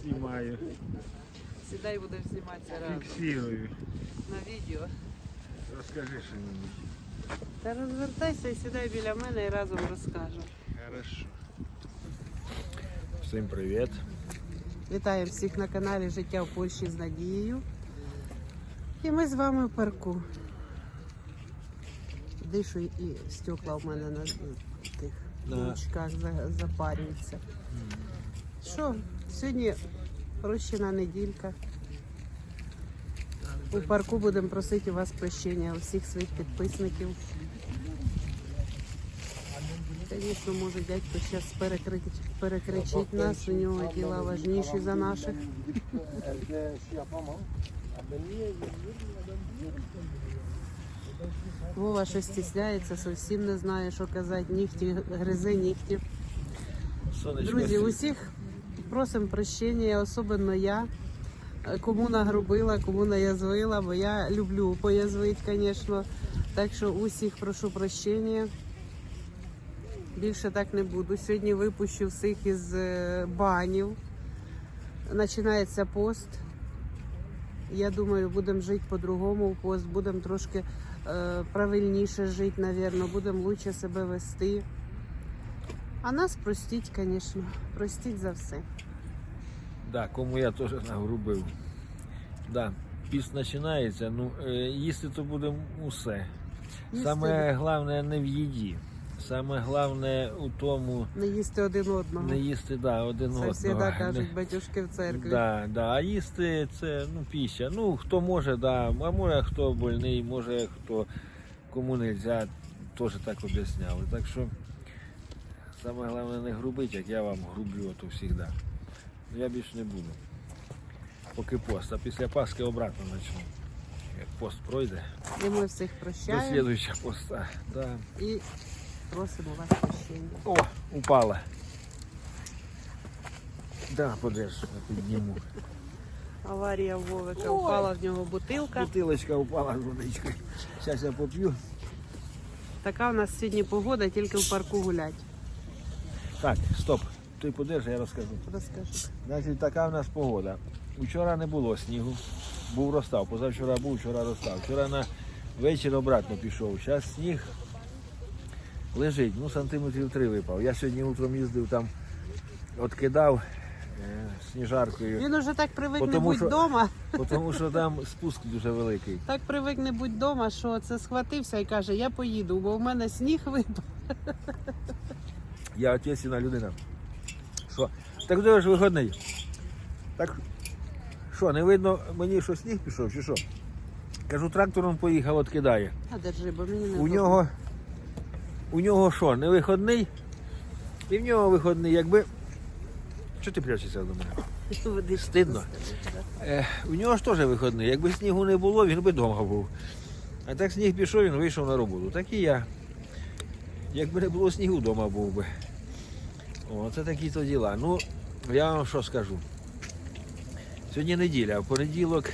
знімаю, Сідай будемо зніматися разом фіксую. на відео. Розкажи що мені. Та розвертайся і сідай біля мене і разом розкажу. Хорошо. Всім привіт. Вітаю всіх на каналі Життя в Польщі з Надією. І ми з вами в парку. Дишу і стекла в мене на тих На- ручках за- запарюються. Що, сьогодні прощена неділька. У парку будемо просити у вас прощення, у всіх своїх підписників. Звісно, може дядько зараз перекричить, перекричить нас, у нього діла важніші за наших. Вова ще стісняється, зовсім не знає, що казати, нігті, гризи нігті. Друзі, усіх просимо прощення, особливо я. Е, Кому нагрубила, кому наязвила, бо я люблю поязвити, звісно. Так що усіх прошу прощення. Більше так не буду. Сьогодні випущу всіх із е, банів. Починається пост. Я думаю, будемо жити по-другому в пост, будемо трошки е, правильніше жити, мабуть, будемо краще себе вести. А нас простіть, звісно, простіть за все. Да, кому я теж нагрубив. Да. Піст починається, ну е, їсти то будемо усе. Їсти Саме головне не в їді. Саме головне у тому Не їсти один одного. не їсти да, один Це одного. Не- кажуть батюшки в церкві. Да, да. А їсти це ну, піща. Ну, хто може, да. а може хто больний, може хто кому не можна, теж так об'ясняли. Так що саме головне не грубить, як я вам грублю ото завжди. Я більше не буду. Поки пост, а після Пасхи обратно почну. Як пост пройде, І ми всіх до прощаємо слідуючого поста. Да. і просимо вас прощення. О, упала. Да, подержи, я підніму. Аварія Вовика, Ой. впала в нього бутилка. Бутилочка упала з водичкою. Зараз я поп'ю. Така у нас сьогодні погода, тільки в парку гулять. Так, стоп. Ти подержи, я розкажу. Розкажи. Значить, така в нас погода. Вчора не було снігу, був розстав. Позавчора був, вчора розстав. Вчора на вечір обратно пішов. Зараз сніг лежить, ну сантиметрів три випав. Я сьогодні утром їздив там, откидав е, сніжаркою, Він уже так привик не Потому будь що- вдома, тому що там спуск дуже великий. так привик не будь вдома, що це схватився і каже, я поїду, бо в мене сніг випав. Я ответственна людина. Що? Так де ж виходний? Так що, не видно мені, що сніг пішов, чи що? Кажу, трактором поїхав, откидає. А держи, бо мені не У нього, у нього що, не виходний? І в нього виходний, якби. Що ти прячешся до мене? Стидно. Е, у нього ж теж виходний. Якби снігу не було, він би вдома був. А так сніг пішов, він вийшов на роботу. Так і я. Якби не було снігу, вдома був би. О, це такі то діла. Ну, я вам що скажу. Сьогодні неділя, в понеділок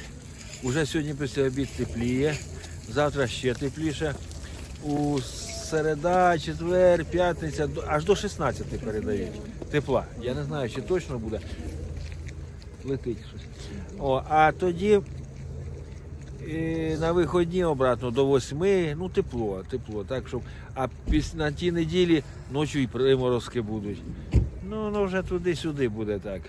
уже сьогодні після обід тепліє, завтра ще тепліше. У середа, четвер, п'ятниця, аж до 16 передають тепла. Я не знаю, чи точно буде. Летить щось. О, а тоді на виходні обратно до 8, ну тепло, тепло. Так, щоб, а на ті неділі ночі і приморозки будуть. Ну, ну вже туди-сюди буде так.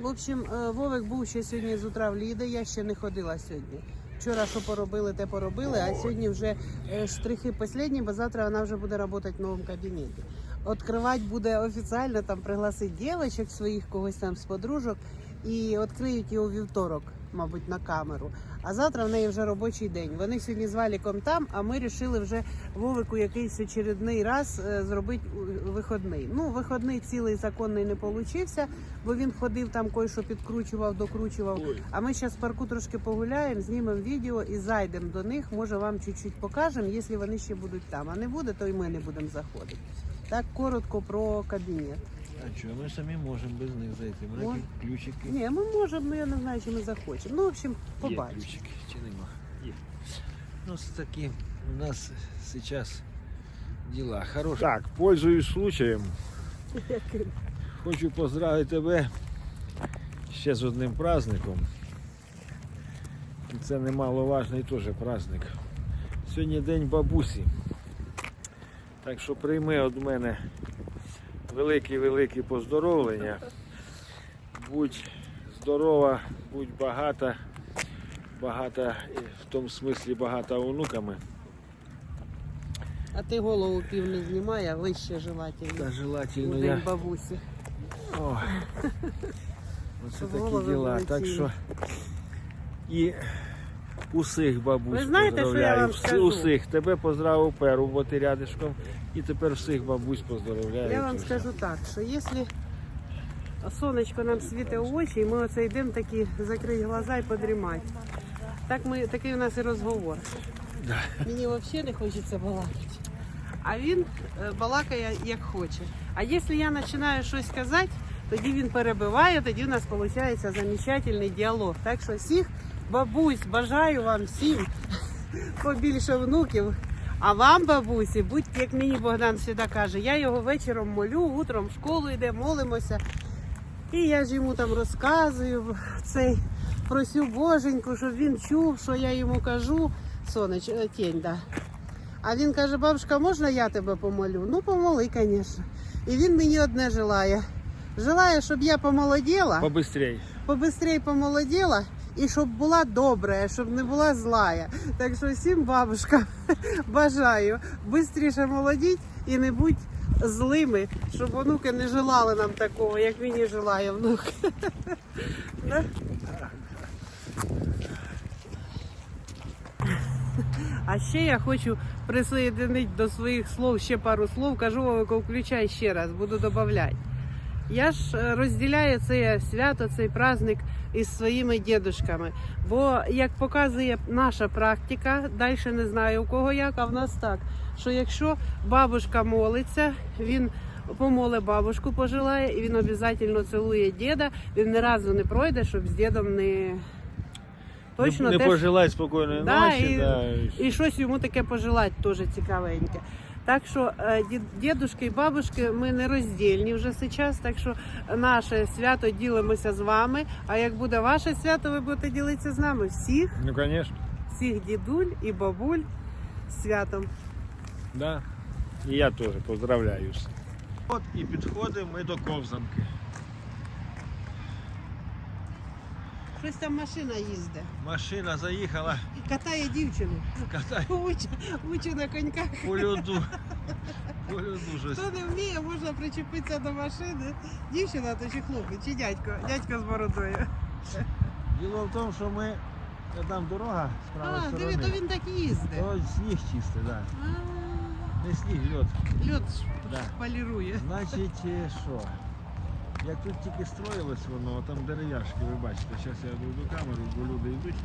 В общем, е, Вовик був ще сьогодні з утра в Ліди, я ще не ходила сьогодні. Вчора що поробили, те поробили, а сьогодні вже е, штрихи останні, бо завтра вона вже буде працювати в новому кабінеті. Відкривати буде офіційно, там пригласить дівчинок своїх, когось там з подружок, і відкриють його вівторок, мабуть, на камеру. А завтра в неї вже робочий день. Вони сьогодні з Валіком там, а ми вирішили вже Вовику якийсь очередний раз е, зробити виходний. Ну, виходний цілий законний не получився, бо він ходив там кое-що підкручував, докручував. А ми зараз в парку трошки погуляємо, знімемо відео і зайдемо до них. Може вам чуть-чуть покажемо, якщо вони ще будуть там. А не буде, то і ми не будемо заходити. Так коротко про кабінет. А що, ми самі можемо без них зайти. Ми Мож- такі ключики. Ні, ми можемо, ну я не знаю, чи ми захочемо. Ну, в общем, Є побачимо. ключики, чи нема? Є. Ну, це такі у нас зараз діла. Хороші. Так, пользуюсь случаем. Хочу поздравити тебе ще з одним праздником. І це немаловажний теж праздник. Сьогодні день бабусі. Так що прийми від мене велике-велике поздоровлення. Будь здорова, будь багата, багата в тому смислі багата онуками. А ти голову пів не знімай, а вище желательно. Та желательно день я. бабусі. Ой. Оце такі діла. Так що і усіх бабусь Ви знаєте, що я вам скажу? Усіх. Тебе поздравив перу, бо ти рядишком. І тепер всіх бабусь поздравляю. Я вам скажу так, що якщо сонечко нам світить у очі, і ми оце йдемо такі закрити глаза і подрімати. Так ми, такий у нас і розговор. Да. Мені взагалі не хочеться балакати. А він е, балакає як хоче. А якщо я починаю щось казати, тоді він перебиває, тоді у нас виходить замечательний діалог. Так що всіх бабусь, бажаю вам всім побільше внуків. А вам, бабусі, будьте, як мені Богдан завжди каже, я його вечором молю, утром в школу йде, молимося. І я ж йому там розказую цей просю боженьку, щоб він чув, що я йому кажу. Сонеч, е, тінь, да. А він каже, бабушка, можна я тебе помолю? Ну, помоли, звісно. І він мені одне желає. Желає, щоб я помолоділа, Побистрій. побистрій помолоділа і щоб була добра, щоб не була злая. Так що всім бабушка бажаю швидше молодіть і не будь злими, щоб онуки не желали нам такого, як мені желає внук. А ще я хочу присоединити до своїх слов ще пару слов. Кажу, включай ще раз, буду додавати. Я ж е, розділяю це свято, цей праздник із своїми дідушками. Бо як показує наша практика, далі не знаю у кого як, а в нас так, що якщо бабушка молиться, він помоле бабушку, пожелає, і він обов'язково цілує діда. Він ні разу не пройде, щоб з дідом не точно не, не теж- пожелай спокійної Да, ночі. і- да, і і щось йому таке пожелати теж цікавеньке. Так що е, дідушки і бабушки ми не роздільні вже зараз, так що наше свято ділимося з вами. А як буде ваше свято, ви будете ділитися з нами всіх, Ну, звісно. всіх дідуль і бабуль з святом. Да. І я теж поздравляю. От і підходимо ми до ковзанки. Щось там машина їздить. Машина заїхала, катає дівчину. катає Уче, уче на коньках. по льоду. По льоду щось. Хто не вміє, можна причепитися до машини. Дівчина то чи хлопець, чи дядько, дядько з бородою. Діло в тому, що ми там дорога з правої А, диви, сторони. то він так і їздить. То сніг чистий, да. А, Не сніг, льод. Льод Да. полірує. Значить, е, що? Як тут тільки строїлось воно, там дерев'яшки, ви бачите, зараз я веду камеру, бо люди йдуть,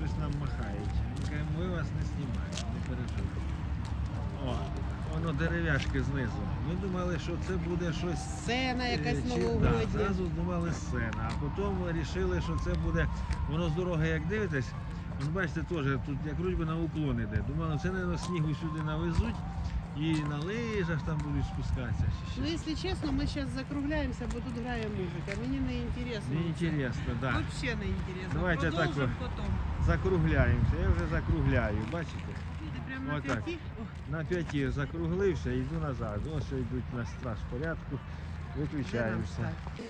Щось нам махають. Ми кажемо, ми вас не знімаємо, не переживайте. О, воно дерев'яшки знизу. Ми думали, що це буде щось Сцена якась Е, чи- новогодня. Да, зразу думали сцена, а потім вирішили, що це буде, воно з дороги як дивитесь, ви бачите, теж тут як вроді на уклон іде. Думали, це не снігу сюди навезуть і на лижах там будуть спускатися. Ну, щось. якщо чесно, ми зараз закругляємося, бо тут грає музика. Мені не інтересно. Мені інтересно, так. Да. Взагалі не інтересно. Давайте так Продовжимо от. потім. Закругляємося. Я вже закругляю, бачите? Видите, прямо на Отак. п'яті. На п'яті закруглився, йду назад. Ось що йдуть на страж порядку. де нам Виключаємося. стати?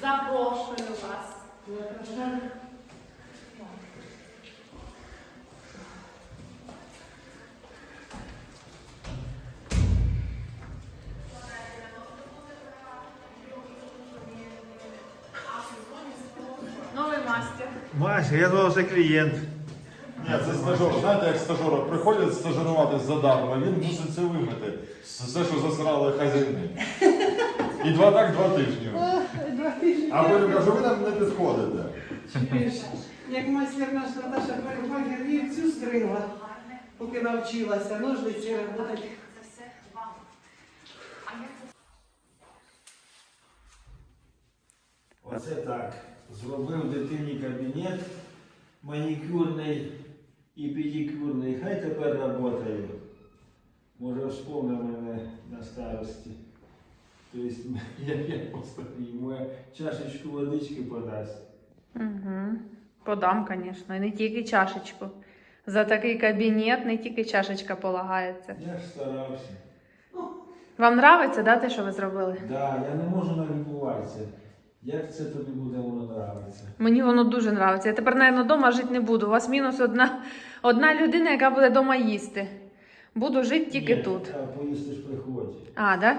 Запрошую вас. Маша, я думав, це клієнт. Ні, це стажер. Знаєте, як стажери приходять стажируватись задарма, він мусить це вимити. Все, що засрали хазяїни. І два так, два тижні. А потім кажу, ви нам не підходите. Чуєш, Як майстер наш Наташа Парибагер вівцю стригла, поки навчилася, ножниці робити. Оце так. Зробив дитині кабінет манікюрний і педикюрний. Хай тепер працює. Може, вспомне мене на старості. Тобто, як я постарію, моя чашечку водички подасть. Угу. Подам, звісно, і не тільки чашечку. За такий кабінет не тільки чашечка полагається. Я ж старався. Вам нравиться, да, те, що ви зробили? Да, я не можу налюбуватися. Як це тобі буде воно нравиться? Мені воно дуже нравиться. Я тепер, мабуть, вдома жити не буду. У вас мінус одна, одна людина, яка буде вдома їсти. Буду жити тільки Ні, тут. А поїсти ж приходь. А, да?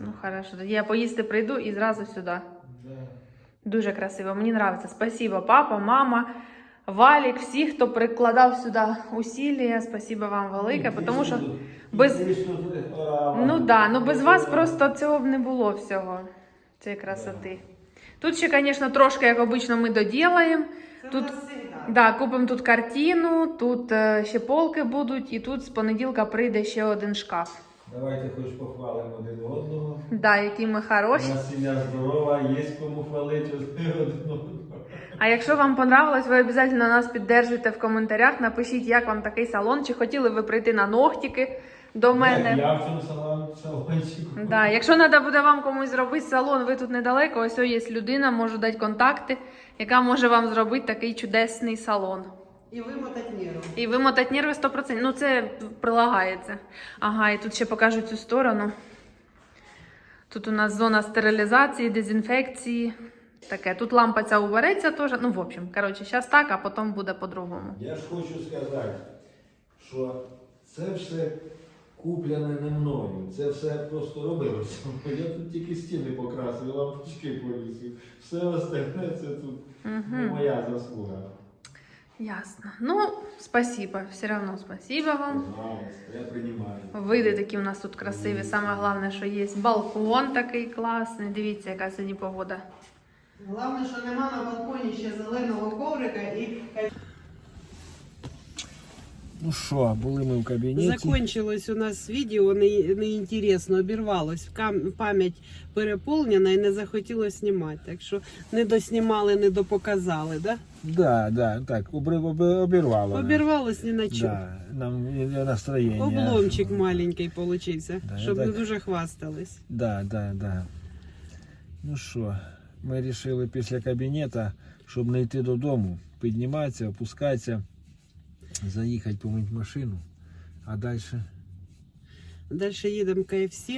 Ну, хорошо. Я поїсти прийду і зразу сюди. Да. Дуже красиво. Мені нравиться. Спасибо, папа, мама, Валік, всі, хто прикладав сюди усілля. Спасибо вам велике, тому що без- ну да, ну без вас просто цього б не було всього. Цієї красоти. Тут ще, звісно, трошки, як обично, ми доділаємо. Це Тут-. Да, купимо тут картину, тут е, ще полки будуть, і тут з понеділка прийде ще один шкаф. Давайте хоч похвалимо один одного. Да, які ми У хороші. нас сім'я здорова, є кому хвалити один одного. А якщо вам понравилось, ви обов'язково нас піддержуйте в коментарях. Напишіть, як вам такий салон, чи хотіли ви прийти на ногтики до мене. Я в цьому салон- салончику. Да, якщо треба буде вам комусь зробити салон, ви тут недалеко, ось є людина, можу дати контакти, яка може вам зробити такий чудесний салон. І вимотати нерву. І вимотати нерви 100%. Ну, це прилагається. Ага, і тут ще покажу цю сторону. Тут у нас зона стерилізації, дезінфекції. Таке. Тут лампа ця убереться теж. Ну, в общем, коротше, зараз так, а потім буде по-другому. Я ж хочу сказати, що це все куплене не мною. Це все просто робилося. Я тут тільки стіни покрасив, лампочки повісив. Все остальне це тут не моя заслуга. Ясно. Ну, спасибо. Все одно спасибо вам. Пожалуйста, я приймаю. Види такі у нас тут красиві. Саме головне, що є балкон такий класний. Дивіться, яка сьогодні погода. Головне, що нема на балконі ще зеленого коврика і Ну що, були ми в кабінеті. Закончилось у нас відео, не, неінтересно, обірвалось. Кам- Пам'ять переповнена і не захотілося знімати. Так що не доснімали, не допоказали, да? Да, да, так, обірвало. Обірвалось ні на чому. Да, нам настроєння. Обломчик маленький получився, Да, щоб я не дуже хвастались. Да, да, да. Ну що, ми вирішили після кабінету, щоб не йти додому, підніматися, опускатися, заїхати помити машину, а далі. Далі їдемо в КФС,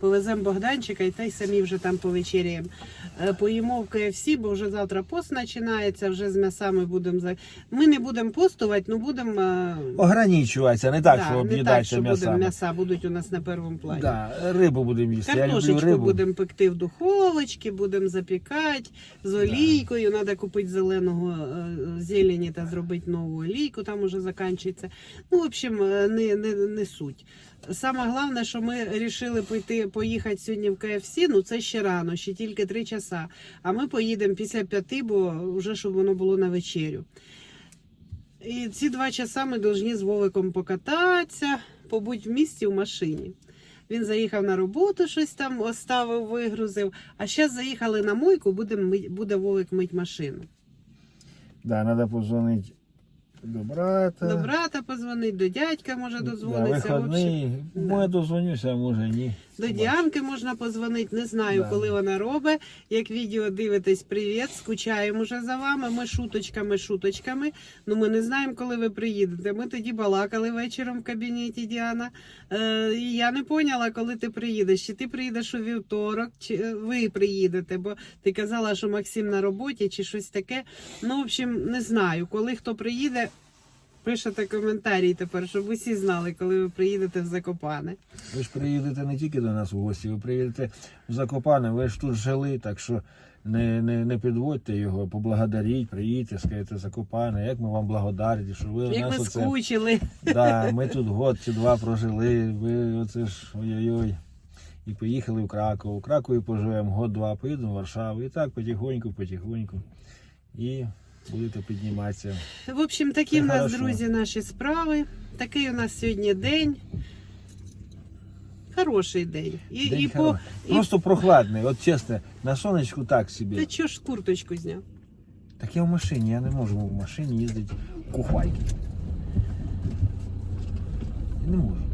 повеземо Богданчика і та й самі вже там повечеряємо. Е, Поїмо в КФС, бо вже завтра пост починається, вже з м'ясами будемо за. Ми не будемо постувати, але будемо. е, Ограничуватися, не так, да, що не так, що будемо м'яса будуть у нас на першому плані. Да, рибу будемо їсти. Картошечку рибу. будемо пекти в духовочці, будемо запікати з олійкою. Треба купити зеленого е, зелені та зробити нову олійку, там уже закінчується. Ну, в общем, не, не, не суть. Саме головне, що ми вирішили пойти, поїхати сьогодні в КФС, ну це ще рано, ще тільки три часа. А ми поїдемо після п'яти, бо вже щоб воно було на вечерю. І ці два часа ми повинні з Вовиком покататися, побути в місті в машині. Він заїхав на роботу, щось там оставив, вигрузив. А зараз заїхали на мойку, буде, буде Вовик мить машину. Да, треба позвонити до брата. До брата позвонить, до дядька може дозвонитися. Да, вихідний. Може дозвонюся, а може ні. До Діанки можна позвонити, не знаю, Да. коли вона робить. Як відео дивитесь, привіт, скучаємо вже за вами. Ми шуточками, шуточками. Ну ми не знаємо, коли ви приїдете. Ми тоді балакали вечором в кабінеті Діана. Е, і я не поняла, коли ти приїдеш. Чи ти приїдеш у вівторок, чи е, ви приїдете, бо ти казала, що Максим на роботі, чи щось таке. Ну, в общем, не знаю, коли хто приїде. Пишете коментарі тепер, щоб усі знали, коли ви приїдете в Закопане. Ви ж приїдете не тільки до нас у гості, ви приїдете в Закопане, ви ж тут жили, так що не, не, не підводьте його, поблагодаріть, приїдьте, скажете Закопане, як ми вам благодарні, що ви Як нас ви оце. скучили. Да, ми тут год чи два прожили, ви оце ж ой-ой-ой. І поїхали в Краков. У Кракові поживемо год-два, поїдемо в Варшаву. І так потихоньку, потихоньку. І будете підніматися. В общем, такі Це в нас, хорошо. друзі, наші справи. Такий у нас сьогодні день. Хороший день. І, День і по. І... Просто прохладний, от чесно, на сонечку так собі. Ти чого ж курточку зняв? Так я в машині, я не можу в машині їздити в кухвайки. Я не можу.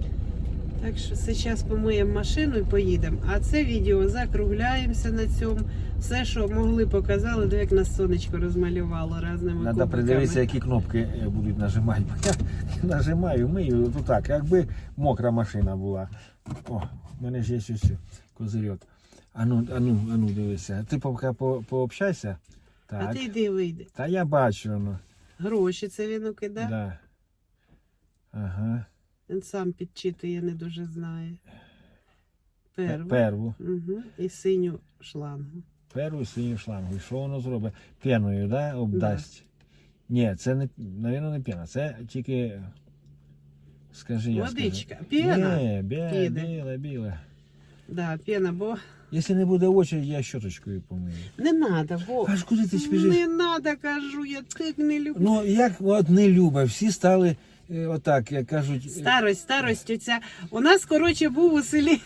Так що зараз помиємо машину і поїдемо. А це відео закругляємося на цьому. Все, що могли, показали, де як нас сонечко розмалювало разними Треба придивитися, які кнопки е, будуть нажимати. Бо я нажимаю, мию, то так, якби мокра машина була. О, в мене ж є ось козирьок. Ану, ану, ану, дивися. Ти поки по, пообщайся. А ти йди вийди. Та я бачу, ну. Гроші це він укидав. Да. Ага. Він сам підчитує, не дуже знає. Перву. Перву. Угу. І синю шлангу. Перву синю шлангу. І що воно зробить? Пеною, да? Обдасть. Ні, це не, навірно, не пена. Це тільки. Скажи, я Водичка. скажу. Пена. Ні, бє, Піде. біле, біле. Да, пена, бо Якщо не буде очі, я щоточкою помию. не треба, бо Аж куди ти спішиш? не треба, кажу, я так не люблю. Ну як от не любить, всі стали отак, як кажуть. е, Старость, старость оця. У нас, коротше, був у селі.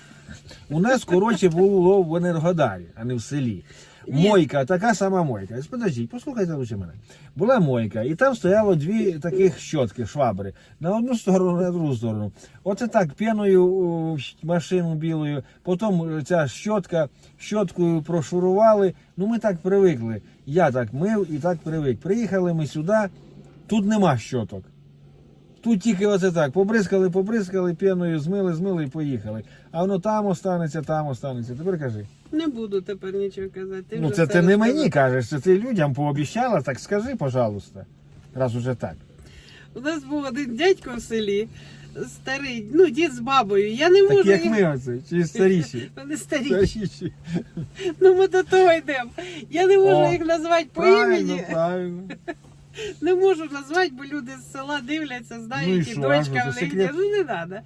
У нас, коротше, було в Енергодарі, а не в селі. Ні. Мойка, така сама мойка. Подождіть, послухайте лучше мене. Була мойка, і там стояло дві таких щотки, швабри. На одну сторону, на другу сторону. Оце так, пеною о, машину білою, потім ця щотка, щоткою прошурували. Ну ми так привикли. Я так мив і так привик. Приїхали ми сюди, тут нема щоток. Тут тільки оце так, побризкали, побризкали, пеною змили, змили і поїхали. А воно там останеться, там останеться. Тепер кажи. Не буду тепер нічого казати. Ти ну вже це все ти не розказав. мені кажеш, це ти людям пообіцяла, так скажи, пожалуйста. Раз уже так. У нас був один дядько в селі, старий, ну, дід з бабою. Я не можу Так як їх- ми оце, чи старіші. Вони старі. Старіші. Ну ми до того йдемо. Я не можу О, їх назвати по Правильно, імені. правильно. Не можу назвати, бо люди з села дивляться, знають, Ну і і що, дочка в них є. Ну не треба.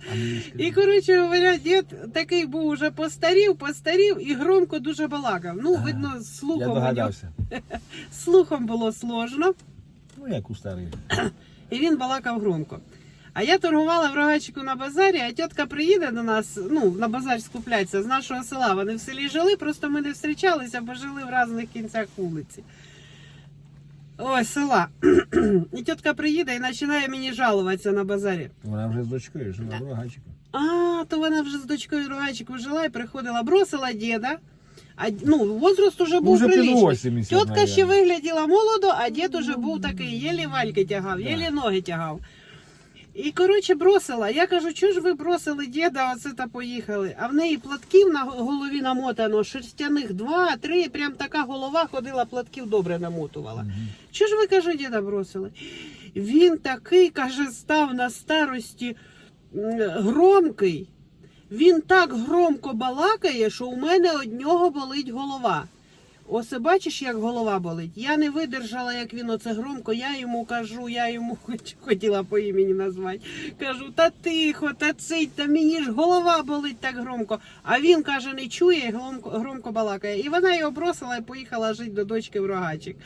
І коротше говоря, дід такий був уже постарів, постарів і громко дуже балакав. Ну, А, видно, слухом, догадався. слухом було сложно, Ну як у старих. і він балакав громко. А я торгувала в рогачику на базарі, а тітка приїде до нас, ну, на базар скупляться з нашого села. Вони в селі жили, просто ми не зустрічалися, бо жили в різних кінцях вулиці. Ой, села. І тітка приїде і починає мені жалуватися на базарі. Вона вже з дочкою жила в рогачику. А, то вона вже з дочкою Рогачику жила і приходила, бросила діда. А, ну, возраст уже був вже приличний. Тітка ще вигляділа молодо, а дід уже був такий, єлі вальки тягав, єлі ноги тягав. І, коротше, бросила. Я кажу, чого ж ви бросили діда, оце та поїхали. А в неї платків на голові намотано, шерстяних два, три, прям така голова ходила, платків добре намотувала. Чого ж ви, каже, діда бросили? Він такий, каже, став на старості громкий. Він так громко балакає, що у мене од нього болить голова. Оце бачиш, як голова болить. Я не видержала, як він оце громко. Я йому кажу, я йому хотіла по імені назвати. Кажу, та тихо, та цить, та мені ж голова болить так громко. А він каже, не чує, і громко, громко балакає. І вона його бросила і поїхала жити до дочки в рогачик.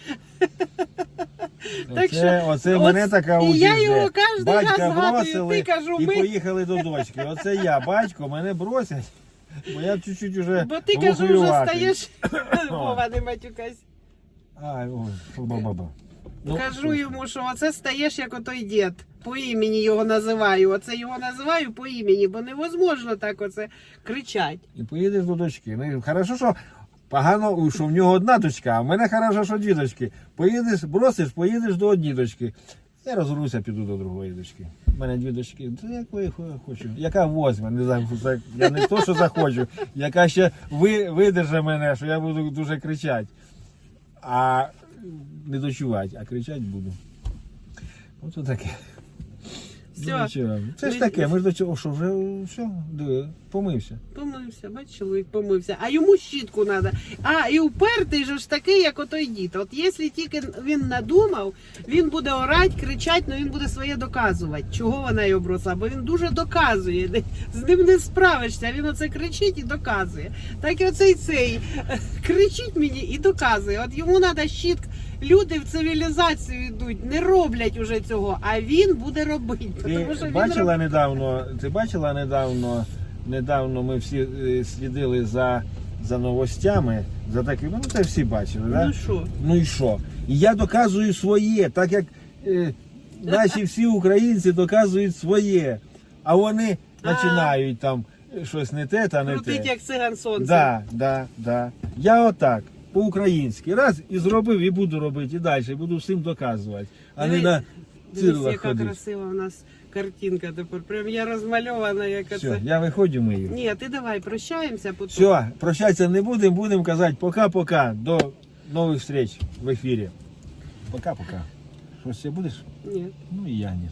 Так Оце, що, оце мене така і я його кожен раз згадую, ти кажу, і ми- поїхали до дочки. Оце я, батько, мене бросять, бо я чуть-чуть уже Бо ти кажу, вже стаєш. Вова, не матюкайся. Ай, ой, ба-ба-ба. Ну, Кажу йому, що оце стаєш як отой дід. По імені його називаю. Оце його називаю по імені, бо невозможно так оце кричать. І поїдеш до дочки. Ну, хорошо, що погано, що в нього одна дочка, а в мене хорошо, що дві дочки. Поїдеш, бросиш, поїдеш до однієї дочки. Я розгорнуся, піду до другої дочки. У мене дві дочки. Та яку я хочу. Яка возьме, не знаю, я не то, що захочу, яка ще ви, видержа мене, що я буду дуже кричати. А не дочувати, а кричати буду. Ото таке. Все. Це ж таке, ми ж до цього, що вже все, помився. Помився, бач, чоловік помився. А йому щітку треба. А, і упертий же ж такий, як отой дід. От якщо тільки він надумав, він буде орати, кричати, але він буде своє доказувати. Чого вона його бросила? Бо він дуже доказує. З ним не справишся. Він оце кричить і доказує. Так і оцей цей кричить мені і доказує. От йому треба щітка. Люди в цивілізацію йдуть, не роблять уже цього, а він буде робити. Тому що Ти він бачила недавно, ти бачила недавно, недавно ми всі е, слідили за, за новостями, за такими, ну це всі бачили, да? Ну що? Ну і що? І я доказую своє, так як е, наші всі українці доказують своє. А вони починають там щось не те та не Крутить те. як циган сонце. Да, да, да. Я отак, по-українськи. Раз і зробив, і буду робити, і далі, буду всім доказувати. А не Дивись, на Дивись, цирлах яка ходити. красива у нас картинка тепер. Прям я розмальована, як Все, це. я виходжу мию. Ні, ти давай прощаємося, потім. Все, прощатися не будемо, будемо казати пока-пока. До нових встреч в ефірі. Пока-пока. Щось ще будеш? Ні. Ну і я ні.